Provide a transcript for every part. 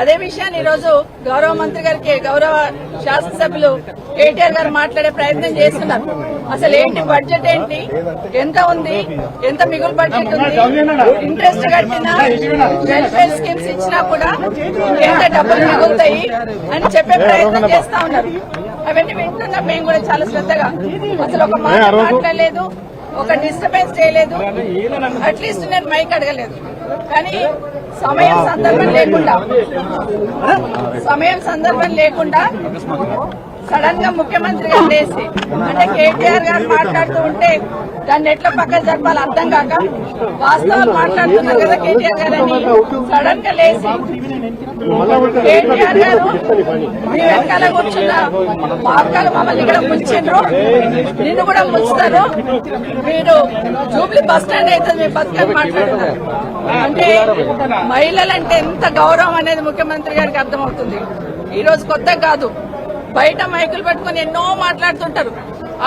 అదే విషయాన్ని ఈరోజు గౌరవ మంత్రి గారికి గౌరవ శాసనసభ్యులు కేటీఆర్ గారు మాట్లాడే ప్రయత్నం చేస్తున్నారు. అసలు ఏంటి బడ్జెట్ ఏంటి? ఎంత ఉంది? ఎంత మిగులు బడ్జెట్ ఉంది? ఇంట్రెస్ట్ కట్టినా వెల్ఫేర్ స్కీమ్స్ ఇచ్చినా కూడా ఎంత డబ్బులు మిగులుతాయి అని చెప్పే ప్రయత్నం చేస్తా ఉన్నారు. అవన్నీ వింటున్నాం మేము కూడా చాలా శ్రద్ధగా. అసలు ఒక మాట మాట్లాడలేదు ఒక డిస్టర్బెన్స్ చేయలేదు. అట్లీస్ట్ నేను మైక్ అడగలేదు. కానీ సమయం సందర్భం లేకుండా. సమయం సందర్భం లేకుండా సడన్గా ముఖ్యమంత్రి గారు లేసి అంటే కేటీఆర్ గారు మాట్లాడుతూ ఉంటే దాన్ని ఎట్లా పక్కన జరపాలి అర్థం కాక వాస్తవాలు మాట్లాడుతున్నారు కదా కేటీఆర్ గారని సడన్గా లేచి కేటీఆర్ గారు మీ వెనకాల కూర్చున్న మా మమ్మల్ని ఇక్కడ ముంచిండ్రు నిన్ను కూడా ముంచుతారు. మీరు జూబ్లీ బస్ స్టాండ్ అయితే మీ బతుకని మాట్లాడుతున్నారు. అంటే మహిళలంటే ఎంత గౌరవం అనేది ముఖ్యమంత్రి గారికి అర్థమవుతుంది. ఈ రోజు కొత్త కాదు. బయట మైకులు పెట్టుకుని ఎన్నో మాట్లాడుతుంటారు.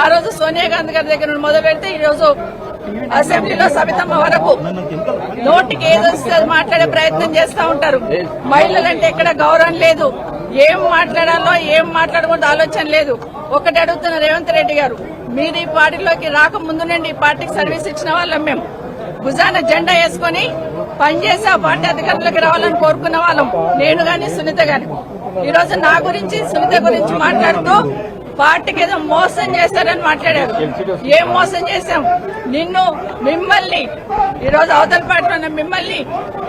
ఆ రోజు సోనియా గాంధీ గారి దగ్గర నుండి మొదలు పెడితే ఈ రోజు అసెంబ్లీలో సబితమ్మ వరకు నోటికి ఏదొస్తే అది మాట్లాడే ప్రయత్నం చేస్తా ఉంటారు. మహిళలంటే ఎక్కడ గౌరవం లేదు. ఏం మాట్లాడాలో ఏం మాట్లాడకూడదు ఆలోచన లేదు. ఒకటి అడుగుతున్న రేవంత్ రెడ్డి గారు మీరు ఈ పార్టీలోకి రాకముందు నుండి ఈ పార్టీకి సర్వీస్ ఇచ్చిన వాళ్ళం మేము. భుజాన జెండా వేసుకొని పనిచేసి ఆ పార్టీ అధికారంలోకి రావాలని కోరుకున్న వాళ్ళం. నేను గాని సునీత గాని. ఈ రోజు నా గురించి సునీత గురించి మాట్లాడుతూ పార్టీకి ఏదో మోసం చేస్తారని మాట్లాడారు. ఏం మోసం చేశాం? నిన్ను మిమ్మల్ని ఈ రోజు అవతల పార్టీలో ఉన్న మిమ్మల్ని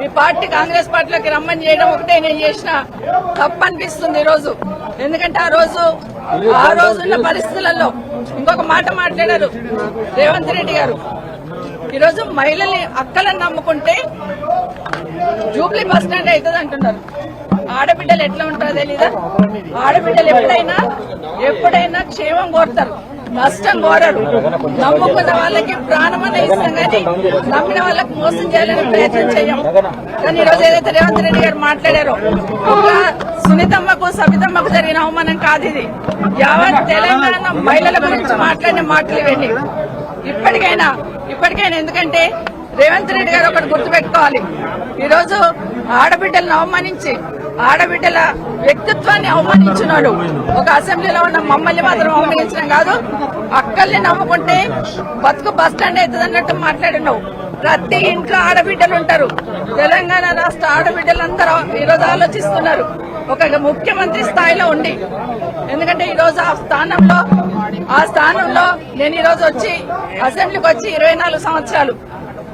ఈ పార్టీ కాంగ్రెస్ పార్టీలోకి రమ్మని చేయడం ఒకటే నేను చేసిన తప్పు అనిపిస్తుంది ఈ రోజు ఎందుకంటే ఆ రోజు ఆ రోజున్న పరిస్థితులలో ఇంకొక మాట మాట్లాడారు రేవంత్ రెడ్డి గారు. ఈరోజు మహిళల్ని అక్కలను నమ్ముకుంటే జూబ్లీ బస్ స్టాండ్ అవుతుంది అంటున్నారు. ఆడబిడ్డలు ఎట్లా ఉంటారో తెలీదా? ఆడబిడ్డలు ఎప్పుడైనా ఎప్పుడైనా క్షేమం కోరుతారు. నష్టం కోరరు. నమ్ముకున్న వాళ్ళకి ప్రాణమన్న ఇస్తాం కానీ నమ్మిన వాళ్ళకి మోసం చేయాలని ప్రయత్నం చేయం. కానీ ఈరోజు ఏదైతే రేవంత్ రెడ్డి గారు మాట్లాడారో సునీతమ్మకు సబితమ్మకు జరిగిన అవమానం కాదు ఇది. యావత్ తెలంగాణ మహిళల గురించి మాట్లాడిన మాటలు ఇవన్నీ. ఇప్పటికైనా ఇప్పటికైనా ఎందుకంటే రేవంత్ రెడ్డి గారు ఒకటి గుర్తుపెట్టుకోవాలి. ఈ రోజు ఆడబిడ్డలను అవమానించి ఆడబిడ్డల వ్యక్తిత్వాన్ని అవమానించినాడు. ఒక అసెంబ్లీలో ఉన్న మమ్మల్ని మాత్రం అవమానించడం కాదు అక్కల్ని నమ్ముకుంటే బతుకు బస్ స్టాండ్ అవుతుంది అన్నట్టు మాట్లాడినావు. ప్రతి ఇంట్లో ఆడబిడ్డలు ఉంటారు తెలంగాణ రాష్ట్ర ఆడబిడ్డలందరూ ఈరోజు ఆలోచిస్తున్నారు. ఒక ముఖ్యమంత్రి స్థాయిలో ఉండి. ఎందుకంటే ఈరోజు ఆ స్థానంలో ఆ స్థానంలో నేను ఈరోజు వచ్చి అసెంబ్లీకి వచ్చి ఇరవై నాలుగు సంవత్సరాలు.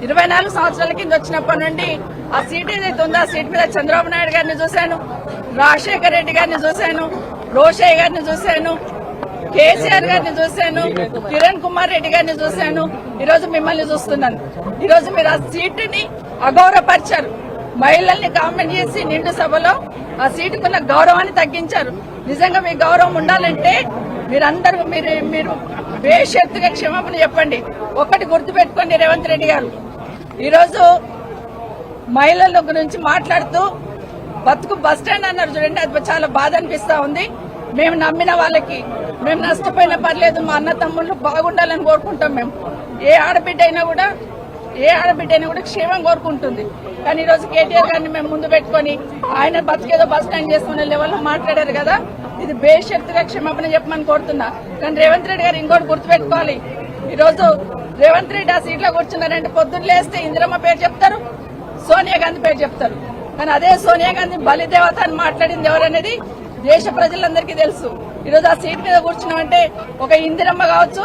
ఇరవై నాలుగు సంవత్సరాల కింద వచ్చినప్పటి నుండి ఆ సీట్ ఏదైతే ఉందో ఆ సీట్ మీద చంద్రబాబు నాయుడు గారిని చూశాను రాజశేఖర రెడ్డి గారిని చూశాను రోషయ్య గారిని చూశాను కేసీఆర్ గారిని చూశాను కిరణ్ కుమార్ రెడ్డి గారిని చూశాను. ఈరోజు మిమ్మల్ని చూస్తున్నాను. ఈరోజు మీరు ఆ సీటుని అగౌరవపరిచారు. మహిళల్ని కామెంట్ చేసి నిండు సభలో ఆ సీటుకున్న గౌరవాన్ని తగ్గించారు. నిజంగా మీ గౌరవం ఉండాలంటే మీరందరూ మీరు మీరు బేషరతుగా క్షమాపణ చెప్పండి. ఒకటి గుర్తుపెట్టుకోండి రేవంత్ రెడ్డి గారు. ఈరోజు మహిళల గురించి మాట్లాడుతూ బతుకు బస్ స్టాండ్ అన్నారు చూడండి అది చాలా బాధ అనిపిస్తా ఉంది. మేము నమ్మిన వాళ్ళకి మేము నష్టపోయినా పర్లేదు మా అన్న తమ్ముళ్ళు బాగుండాలని కోరుకుంటాం మేము. ఏ ఆడబిడ్డ అయినా కూడా ఏ ఆడబిడ్డ అయినా కూడా క్షేమం కోరుకుంటుంది. కానీ ఈ రోజు కేటీఆర్ గారిని మేము ముందు పెట్టుకొని ఆయన బతికేదో బస్ స్టాండ్ చేసుకునే లెవెల్లో మాట్లాడారు కదా. ఇది బేషరతుగా క్షమాపణ చెప్పమని కోరుతున్నా. కానీ రేవంత్ రెడ్డి గారు ఇంకోటి గుర్తుపెట్టుకోవాలి. ఈరోజు రేవంత్ రెడ్డి ఆ సీట్లో కూర్చున్నారంటే పొద్దున్న లేస్తే ఇందిరమ్మ పేరు చెప్తారు సోనియా గాంధీ పేరు చెప్తారు. కానీ అదే సోనియా గాంధీ బలిదేవత అని మాట్లాడింది ఎవరనేది దేశ ప్రజలందరికీ తెలుసు. ఈరోజు ఆ సీట్ మీద కూర్చున్నామంటే ఒక ఇందిరమ్మ కావచ్చు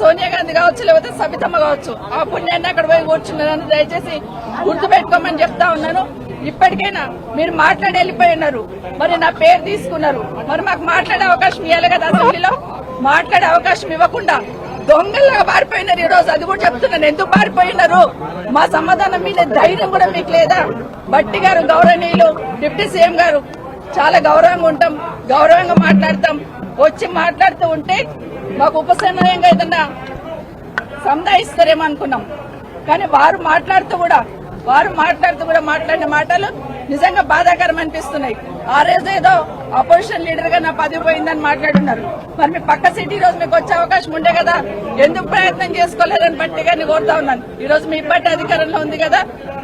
సోనియా గాంధీ కావచ్చు లేకపోతే సబితమ్మ కావచ్చు. ఆ పుణ్యాన్ని అక్కడ పోయి కూర్చున్నారని దయచేసి గుర్తుపెట్టుకోమని చెప్తా ఉన్నాను. ఇప్పటికైనా మీరు మాట్లాడి వెళ్ళిపోయి ఉన్నారు. మరి నా పేరు తీసుకున్నారు. మరి మాకు మాట్లాడే అవకాశం ఇవ్వాలి కదా అసెంబ్లీలో? మాట్లాడే అవకాశం ఇవ్వకుండా దొంగల్లాగా పారిపోయినారు ఈ రోజు అది కూడా చెప్తున్నాను. ఎందుకు పారిపోయినారు? మా సమాధానం మీద ధైర్యం కూడా మీకు లేదా? బట్టి గారు గౌరవనీయులు డిప్యూటీ సీఎం గారు చాలా గౌరవంగా ఉంటాం గౌరవంగా మాట్లాడతాం. వచ్చి మాట్లాడుతూ ఉంటే మాకు ఉపశమనంగా ఏదన్నా సంధాయిస్తారేమో అనుకున్నాం కానీ వారు మాట్లాడుతూ కూడా వారు మాట్లాడుతూ కూడా మాట్లాడిన మాటలు నిజంగా బాధాకరం అనిపిస్తున్నాయి. ఆ రోజు ఏదో అపోజిషన్ లీడర్గా నా పదవి పోయిందని మాట్లాడున్నారు. మరి మీ పక్క సిటీ రోజు మీకు వచ్చే అవకాశం ఉండే కదా. ఎందుకు ప్రయత్నం చేసుకోలేదని బట్టి గారిని కోరుతా ఉన్నాను. ఈ రోజు మీ పార్టీ అధికారంలో ఉంది కదా.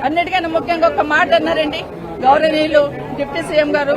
అన్నిటికన్నా ముఖ్యంగా ఒక మాట అన్నారండి. గౌరవనీయులు డిప్యూటీ సీఎం గారు